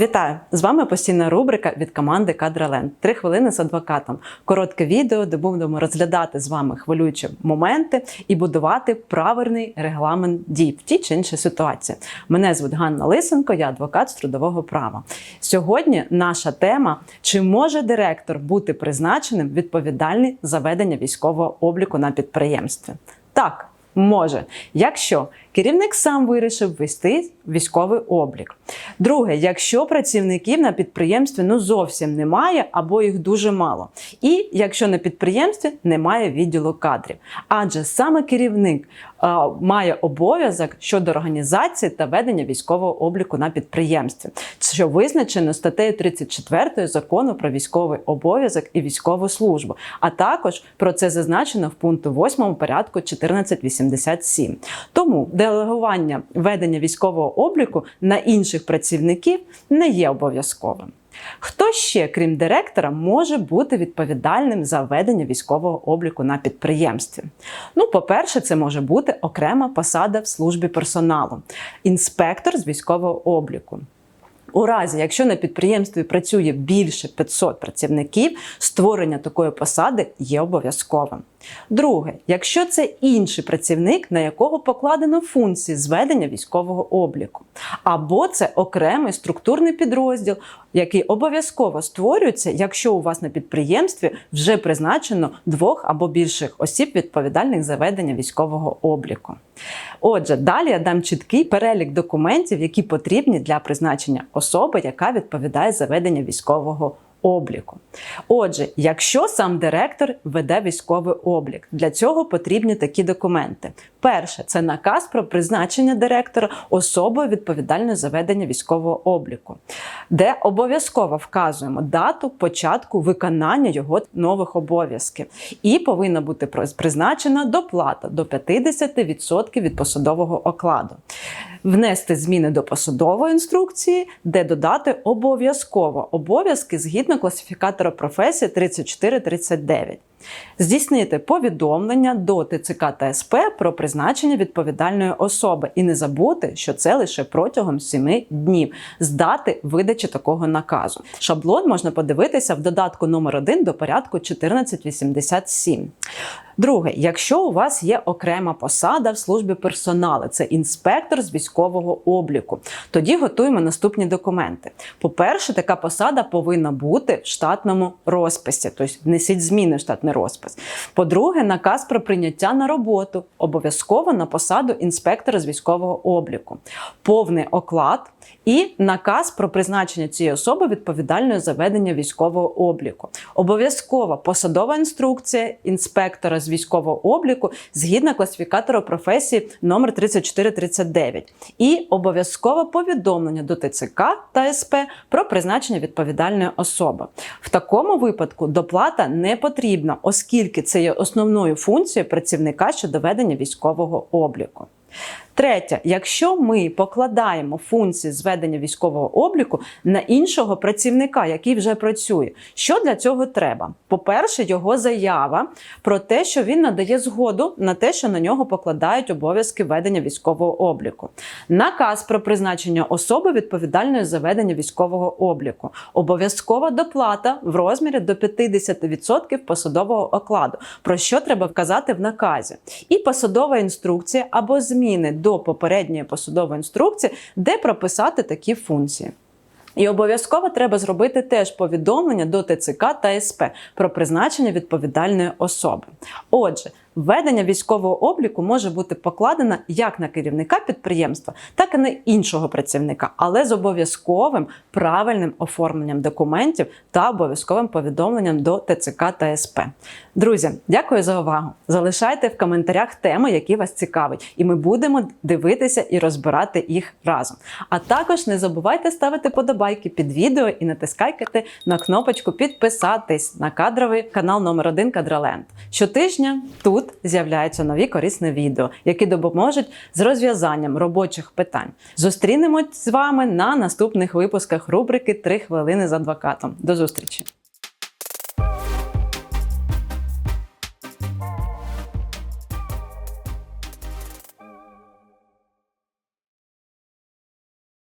Вітаю! З вами постійна рубрика від команди Кадраленд. Три хвилини з адвокатом. Коротке відео, де будемо розглядати з вами хвилюючі моменти і будувати правильний регламент дій в тій чи іншій ситуації. Мене звуть Ганна Лисенко, я адвокат з трудового права. Сьогодні наша тема: чи може директор бути призначеним відповідальний за ведення військового обліку на підприємстві? Так. Може, якщо керівник сам вирішив вести військовий облік. Друге, якщо працівників на підприємстві ну зовсім немає або їх дуже мало. І якщо на підприємстві немає відділу кадрів. Адже саме керівник е, має обов'язок щодо організації та ведення військового обліку на підприємстві, що визначено статтею 34 закону про військовий обов'язок і військову службу. А також про це зазначено в пункту 8 порядку 1487. Тому делегування ведення військового обліку на інших працівників не є обов'язковим. Хто ще, крім директора, може бути відповідальним за ведення військового обліку на підприємстві? Ну, по-перше, це може бути окрема посада в службі персоналу, інспектор з військового обліку. У разі, якщо на підприємстві працює більше 500 працівників, створення такої посади є обов'язковим. Друге, якщо це інший працівник, на якого покладено функції зведення військового обліку, або це окремий структурний підрозділ, який обов'язково створюється, якщо у вас на підприємстві вже призначено двох або більших осіб відповідальних за ведення військового обліку. Отже, далі я дам чіткий перелік документів, які потрібні для призначення особи, яка відповідає за ведення військового обліку обліку. Отже, якщо сам директор веде військовий облік, для цього потрібні такі документи. Перше це наказ про призначення директора особою відповідальною за ведення військового обліку, де обов'язково вказуємо дату початку виконання його нових обов'язків, і повинна бути призначена доплата до 50% від посадового окладу. Внести зміни до посадової інструкції, де додати обов'язково обов'язки згідно класифікатора професії 3439. Здійснити повідомлення до ТЦК та СП про призначення відповідальної особи і не забути, що це лише протягом 7 днів з дати видачі такого наказу. Шаблон можна подивитися в додатку номер 1 до порядку 1487. Друге, якщо у вас є окрема посада в службі персоналу, це інспектор з військового обліку, тоді готуємо наступні документи. По-перше, така посада повинна бути в штатному розписі, тобто внесіть зміни в штатний розпис. По-друге, наказ про прийняття на роботу обов'язково на посаду інспектора з військового обліку, повний оклад і наказ про призначення цієї особи відповідальною за ведення військового обліку. Обов'язкова посадова інструкція інспектора з військового обліку згідно класифікатора професії номер 3439 і обов'язкове повідомлення до ТЦК та СП про призначення відповідальної особи. В такому випадку доплата не потрібна, оскільки це є основною функцією працівника щодо ведення військового обліку. Третє, якщо ми покладаємо функції зведення військового обліку на іншого працівника, який вже працює, що для цього треба? По-перше, його заява про те, що він надає згоду на те, що на нього покладають обов'язки ведення військового обліку, наказ про призначення особи відповідальної за ведення військового обліку, обов'язкова доплата в розмірі до 50% посадового окладу, про що треба вказати в наказі, і посадова інструкція або зміни до попередньої посудової інструкції, де прописати такі функції. І обов'язково треба зробити теж повідомлення до ТЦК та СП про призначення відповідальної особи. Отже, Введення військового обліку може бути покладено як на керівника підприємства, так і на іншого працівника, але з обов'язковим правильним оформленням документів та обов'язковим повідомленням до ТЦК та СП. Друзі, дякую за увагу! Залишайте в коментарях теми, які вас цікавить, і ми будемо дивитися і розбирати їх разом. А також не забувайте ставити подобайки під відео і натискайте на кнопочку підписатись на кадровий канал номер 1 Кадроленд. Щотижня тут тут з'являються нові корисні відео, які допоможуть з розв'язанням робочих питань. Зустрінемось з вами на наступних випусках рубрики «3 хвилини з адвокатом. До зустрічі!